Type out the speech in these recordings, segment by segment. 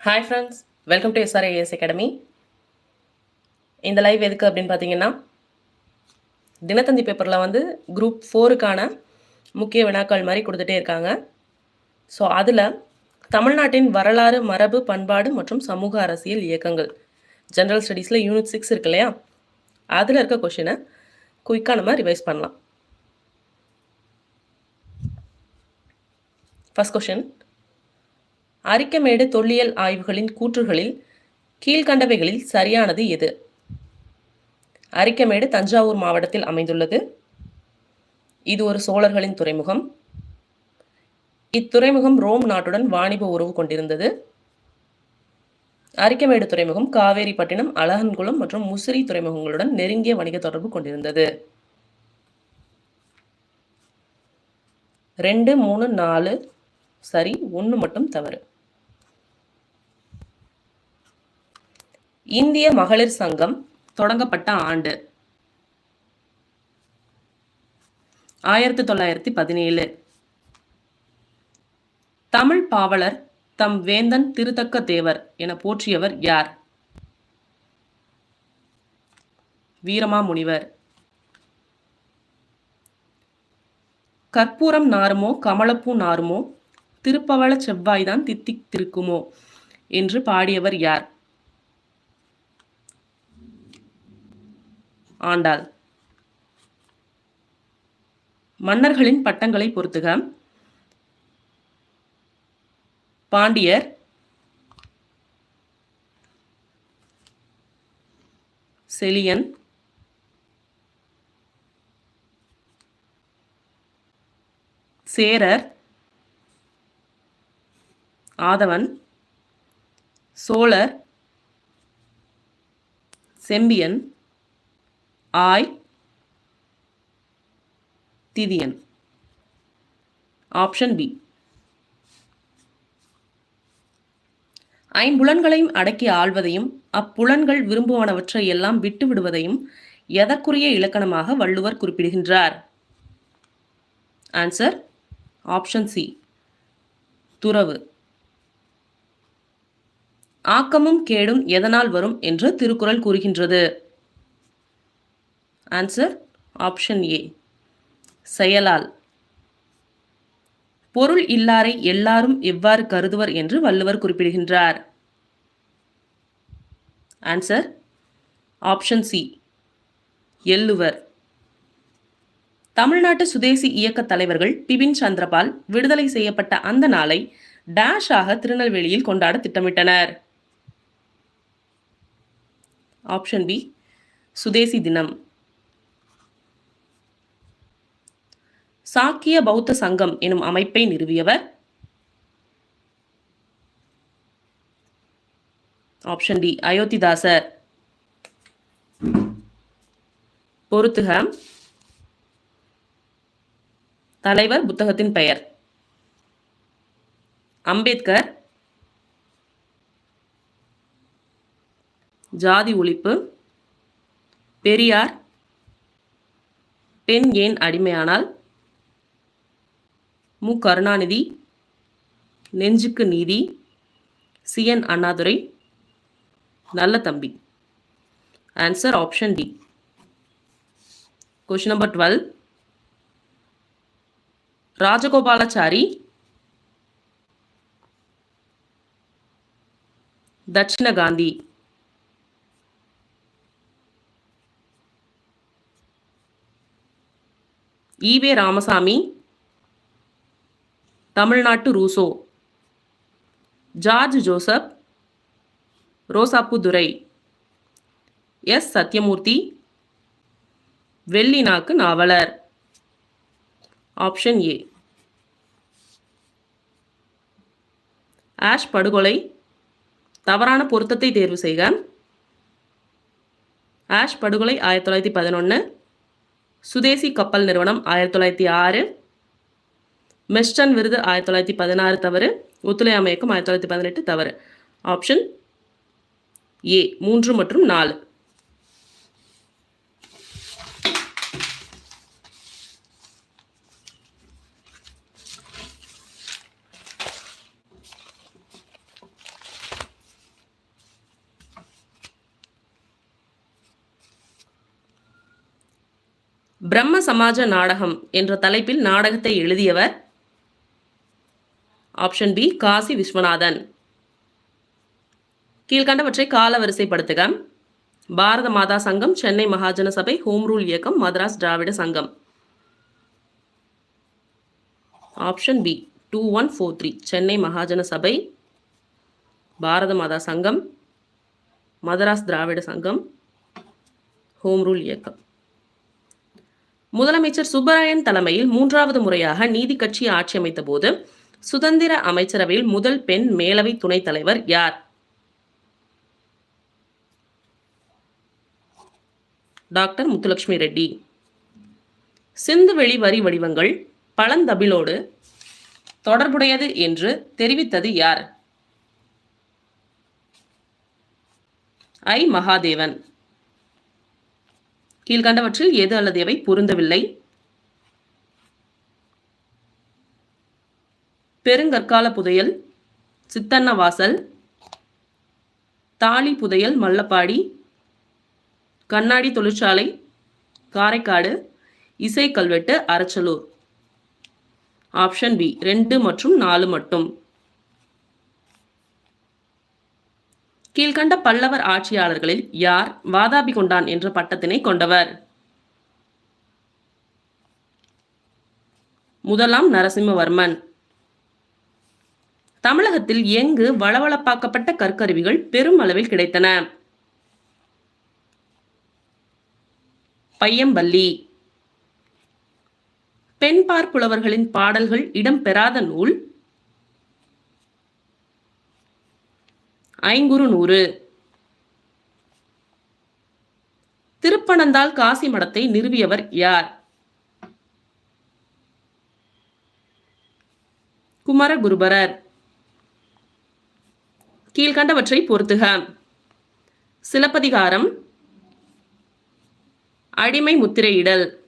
Hi friends welcome to S R A S academy இந்த live எதுக்கு அப்படின்னு பார்த்தீங்கன்னா தினத்தந்தி பேப்பரில் வந்து குரூப் ஃபோருக்கான முக்கிய வினாக்கள் மாதிரி கொடுத்துட்டே இருக்காங்க. ஸோ அதில் தமிழ்நாட்டின் வரலாறு மரபு பண்பாடு மற்றும் சமூக அரசியல் இயக்கங்கள் ஜென்ரல் ஸ்டடீஸில் யூனிட் சிக்ஸ் இருக்கு இல்லையா? அதில் இருக்க கொஷினை குயிக்காக நம்ம ரிவைஸ் பண்ணலாம். ஃபஸ்ட் கொஷின் அரிக்கமேடு தொல்லியல் ஆய்வுகளின் கூற்றுகளில் கீழ்கண்டவைகளில் சரியானது எது? அரிக்கமேடு தஞ்சாவூர் மாவட்டத்தில் அமைந்துள்ளது. இது ஒரு சோழர்களின் துறைமுகம். இத்துறைமுகம் ரோம் நாட்டுடன் வாணிப உறவு கொண்டிருந்தது. அரிக்கமேடு துறைமுகம் காவேரிப்பட்டினம் அழகன்குளம் மற்றும் முசிறி துறைமுகங்களுடன் நெருங்கிய வணிக தொடர்பு கொண்டிருந்தது. ரெண்டு மூணு நாலு சரி ஒன்று மட்டும் தவறு. இந்திய மகளிர் சங்கம் தொடங்கப்பட்ட ஆண்டு. ஆயிரத்தி தொள்ளாயிரத்தி பதினேழு. தமிழ் பாவலர் தம் வேந்தன் திருத்தக்க தேவர் என போற்றியவர் யார்? வீரமாமுனிவர். கற்பூரம் நாருமோ கமலப்பூ நாருமோ திருப்பவள செவ்வாய்தான் தித்திக் திருக்குமோ என்று பாடியவர் யார்? ஆண்டாள். மன்னர்களின் பட்டங்களை பொறுத்துக. பாண்டியர். செலியன் சேரர். ஆதவன். சோழர். செம்பியன். ஆய் திதியன் ஆப்ஷன் பி ஐம்புலன்களையும் அடக்கி ஆள்வதையும் அப்புலன்கள் விரும்புவனவற்றை எல்லாம் விட்டு விடுவதையும் எதற்குரிய இலக்கணமாக வள்ளுவர் குறிப்பிடுகின்றார்? ஆன்சர் ஆப்ஷன் சி துறவு. ஆக்கமும் கேடும் எதனால் வரும் என்று திருக்குறள் கூறுகின்றது. ஆன்சர் ஆப்ஷன் ஏ செயலால். பொருள் இல்லாரை எல்லாரும் எவ்வாறு கருதுவர் என்று வள்ளுவர் குறிப்பிடுகின்றார். ஆன்சர் ஆப்ஷன் சி எள்ளுவர். தமிழ்நாட்டு சுதேசி இயக்க தலைவர்கள் பிபின் சந்திரபால் விடுதலை செய்யப்பட்ட அந்த நாளை டேஷ் ஆக திருநெல்வேலியில் கொண்டாட திட்டமிட்டனர். ஆப்ஷன் பி சுதேசி தினம். சாக்கிய பௌத்த சங்கம் எனும் அமைப்பை நிறுவியவர். Option D Ayothidasar. பொருத்துக. தலைவர் புத்தகத்தின் பெயர். அம்பேத்கர். ஜாதி ஒழிப்பு. பெரியார். பெண் ஏன் அடிமையானால்? மு கருணாநிதி நெஞ்சுக்கு நீதி சிஎன் அண்ணாதுரை நல்ல தம்பி answer option D question number twelve Rajagopalachari Dakshina Gandhi E V Ramasamy தமிழ்நாட்டு Rousseau. George Joseph Rojappu Durai S. Sathyamurthy வெள்ளினாக்கு Navalar. Option A. Ash படுகொலை தவறான பொருத்தத்தை தேர்வு செய்க. ஆஷ் படுகொலை ஆயிரத்தி தொள்ளாயிரத்தி பதினொன்று சுதேசி கப்பல் நிறுவனம் ஆயிரத்தி தொள்ளாயிரத்தி ஆறு மெஸ்டன் விருது ஆயிரத்தி தொள்ளாயிரத்தி பதினாறு தவறு ஒத்துழையாமை இயக்கம் ஆயிரத்தி தொள்ளாயிரத்தி பதினெட்டு தவறு. ஆப்ஷன் ஏ மூன்று மற்றும் நாலு. பிரம்ம சமாஜ நாடகம் என்ற தலைப்பில் நாடகத்தை எழுதியவர் ஆப்ஷன் பி காசி விஸ்வநாதன். கீழ்கண்டவற்றை காலவரிசைப்படுத்துக. பாரத மாதா சங்கம் சென்னை மகாஜன சபை ஹோம் ரூல் இயக்கம் Madras Dravida Sangam. Option B two one four three Chennai Mahajana Sabha Bharata மாதா சங்கம் மதராஸ் திராவிட சங்கம் ஹோம் ரூல் இயக்கம். முதலமைச்சர் சுப்பராயன் தலைமையில் மூன்றாவது முறையாக நீதி கட்சி ஆட்சி அமைத்த போது சுதந்திர அமைச்சரவையில் முதல் பெண் மேலவை துணைத் தலைவர் யார்? டாக்டர் முத்துலட்சுமி ரெட்டி. சிந்துவெளி வரி வடிவங்கள் பழந்தபிலோடு தொடர்புடையது என்று தெரிவித்தது யார்? ஐ. மகாதேவன். கீழ்கண்டவற்றில் எது அல்லது எவை பொருந்தவில்லை. பெருங்கற்கால புதையல் சித்தன்ன வாசல் தாலி புதையல் மல்லப்பாடி கண்ணாடி தொழிற்சாலை காரைக்காடு இசை கல்வெட்டு அரச்சலூர் ஆப்ஷன் பி ரெண்டு மற்றும் நாலு மட்டும். கீழ்கண்ட பல்லவர் ஆட்சியாளர்களில் யார் வாதாபி கொண்டான் என்ற பட்டத்தினை கொண்டவர்? முதலாம் நரசிம்மவர்மன். தமிழகத்தில் எங்கு வளவளப்பாக்கப்பட்ட கற்கருவிகள் பெரும் அளவில் கிடைத்தன? பையம்பள்ளி. பெண்பார் புலவர்களின் பாடல்கள் இடம்பெறாத நூல். ஐங்குறு நூறு திருப்பனந்தாள் காசி மடத்தை நிறுவியவர் யார்? குமரகுருபரர். கீழ்கண்டவற்றை பொறுத்துக. சிலப்பதிகாரம். அடிமை முத்திரையிடல்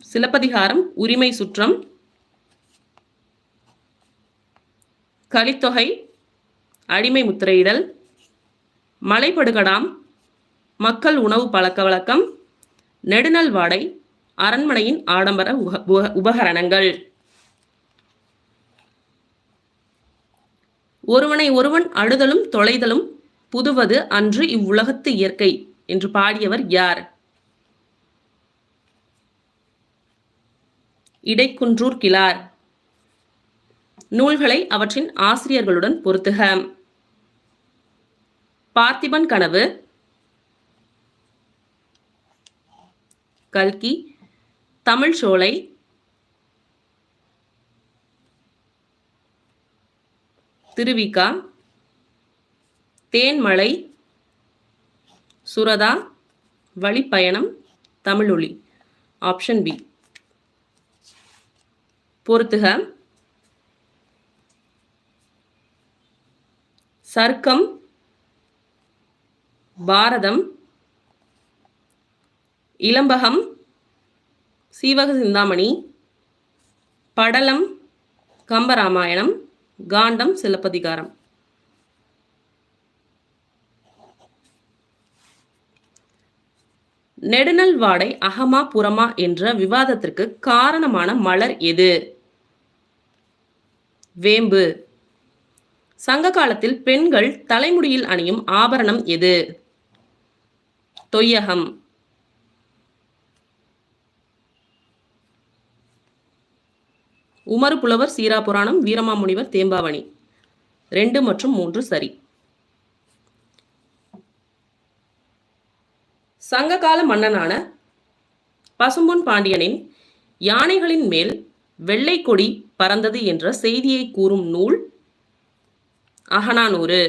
சிலப்பதிகாரம் உரிமை சுற்றம். கலித்தொகை அடிமை முத்திரையிடல் மலைப்படுகடாம் மக்கள் உணவு பழக்க வழக்கம். நெடுநல் வாடை அரண்மனையின் ஆடம்பர உப- உபகரணங்கள். ஒருவனை ஒருவன் அழுதலும் தொலைதலும் புதுவது அன்று இவ்வுலகத்து இயற்கை என்று பாடியவர் யார்? இடைக்குன்றூர் கிளார் நூல்களை அவற்றின் ஆசிரியர்களுடன் பொருத்துக. பார்த்திபன் கனவு. கல்கி தமிழ் சோலை. திருவிகா தேன்மலை. சுரதா. வழிப்பயணம். தமிழொலி. Option B. பொறுத்துக. சர்க்கம். பாரதம். இளம்பகம் சீவக சிந்தாமணி படலம் கம்பராமாயணம் காண்டம் சிலப்பதிகாரம். நெடுநல் வாடை அகமா புறமா என்ற விவாதத்திற்கு காரணமான மலர் எது? வேம்பு. சங்க காலத்தில் பெண்கள் தலைமுடியில் அணியும் ஆபரணம் எது? தொய்யகம். உமறு புலவர் சீரா புராணம் வீரமாமுனிவர் தேம்பாவணி. ரெண்டு மற்றும் மூன்று சரி. சங்ககால மன்னனான பசும்பொன் பாண்டியனின் யானைகளின் மேல் வெள்ளை கொடி பறந்தது என்ற செய்தியை கூறும் நூல் அகனானூறு